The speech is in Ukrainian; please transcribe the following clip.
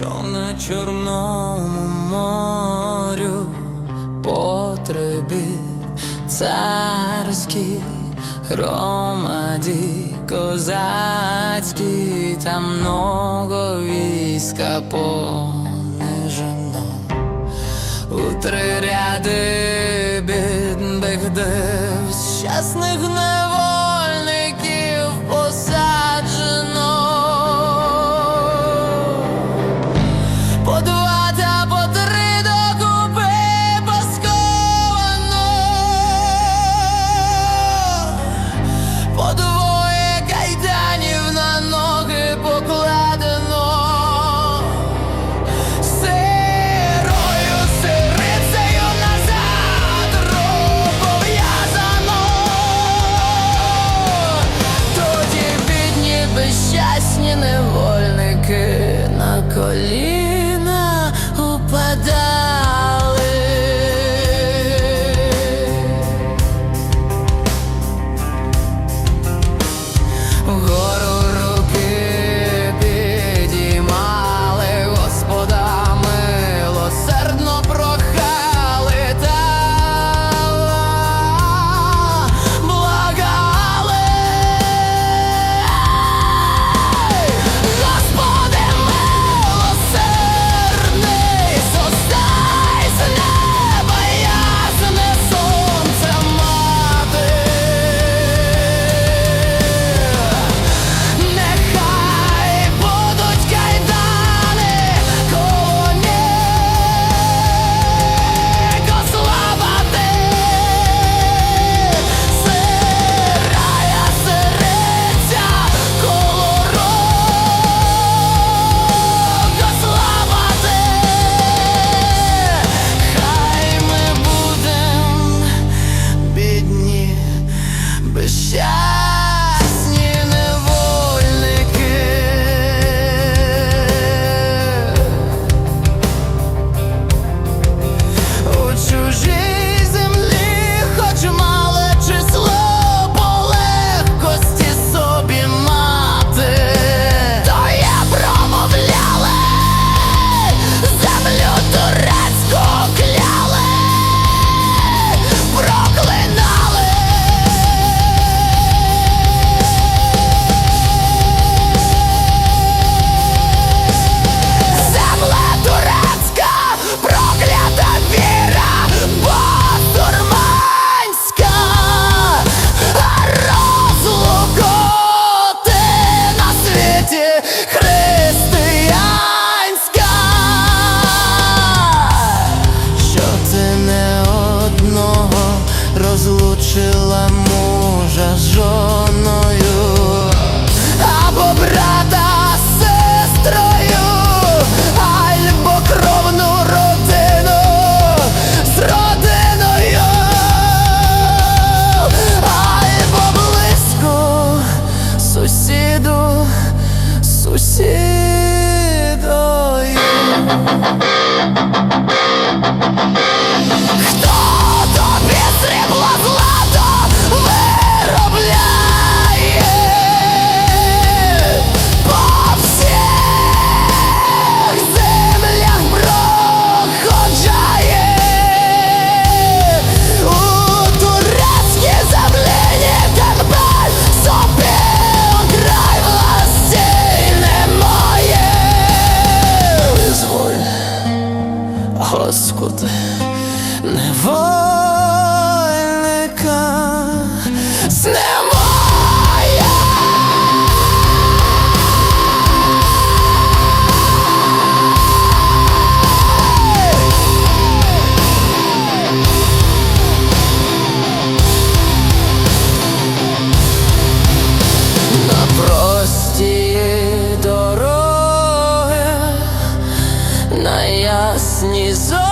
що на Чорному морю потребі царські громаді козацькі там много війська понижено. У три ряди бідних див щасних невод колі. лишила мужа жо. Господи, невольника. Снизу!